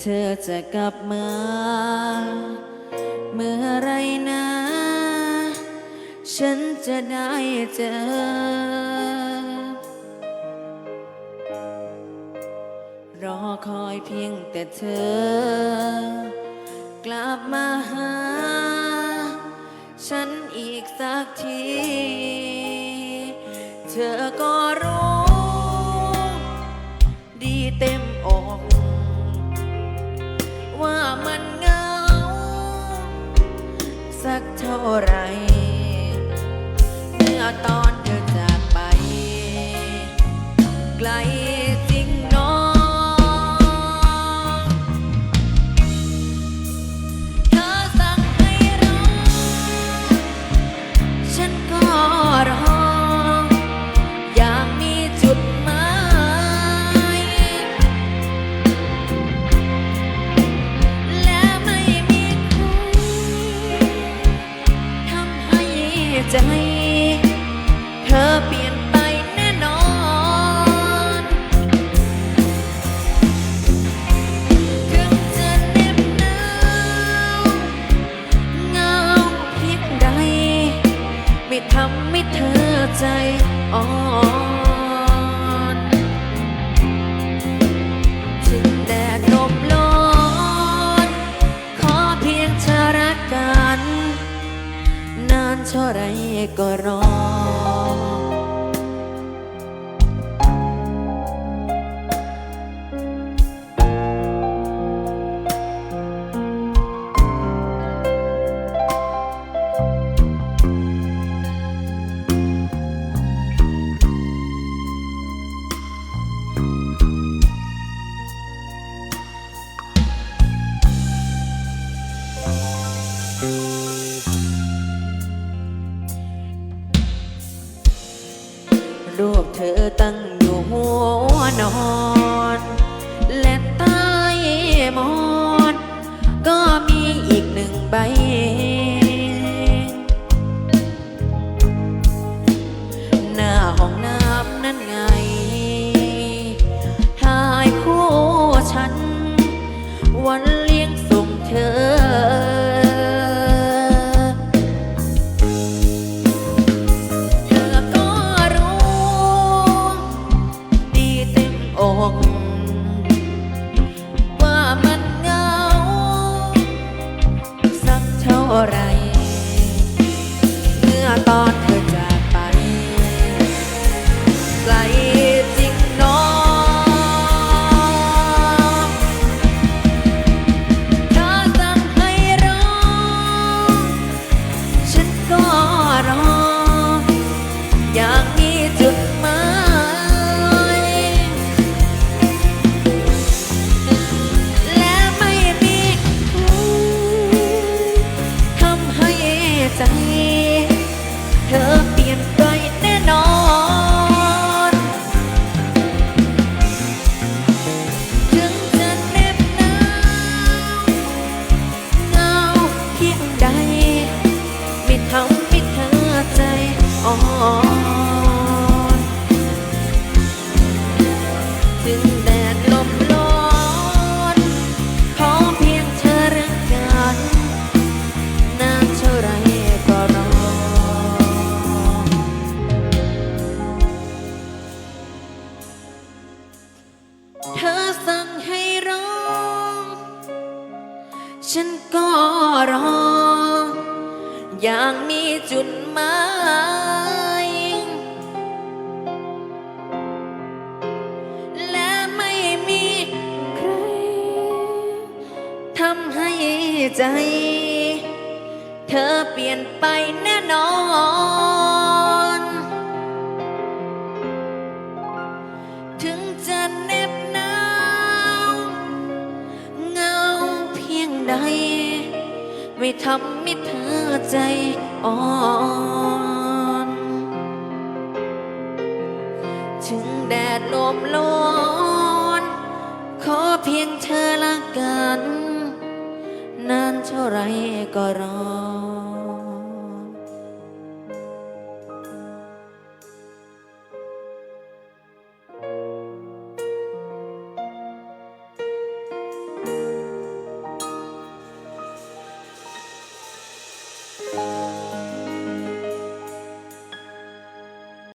เธอจะกลับมา เมื่อไรนะ ฉันจะได้เจอ รอคอยเพียงแต่เธอ กลับมาหา ฉันอีกสักที เธอก็รู้ ไรเมื่อตอน ให้ใจ เธอเปลี่ยน ก็รอ ปเธอตั้งอยู่หัวนอนและใต้มอน ก็มีอีกหนึ่งใบ หน้าห้องน้ำนั่นไงถ่ายคู่ฉัน วันเลี้ยงส่งเธอ อก ทำให้เธอใจอ่อนางมีจุดหมายและไม่มีใครทำให้ใจ เธอเปลี่ยนไปแน่นอน ถึงจะเหน็บหนาวเงาเพียงใด ไม่ทำให้เธอ ใจอ่อน ถึงแดดลมร้อน ขอเพียงเธอละกัน นานเท่าไรก็รอ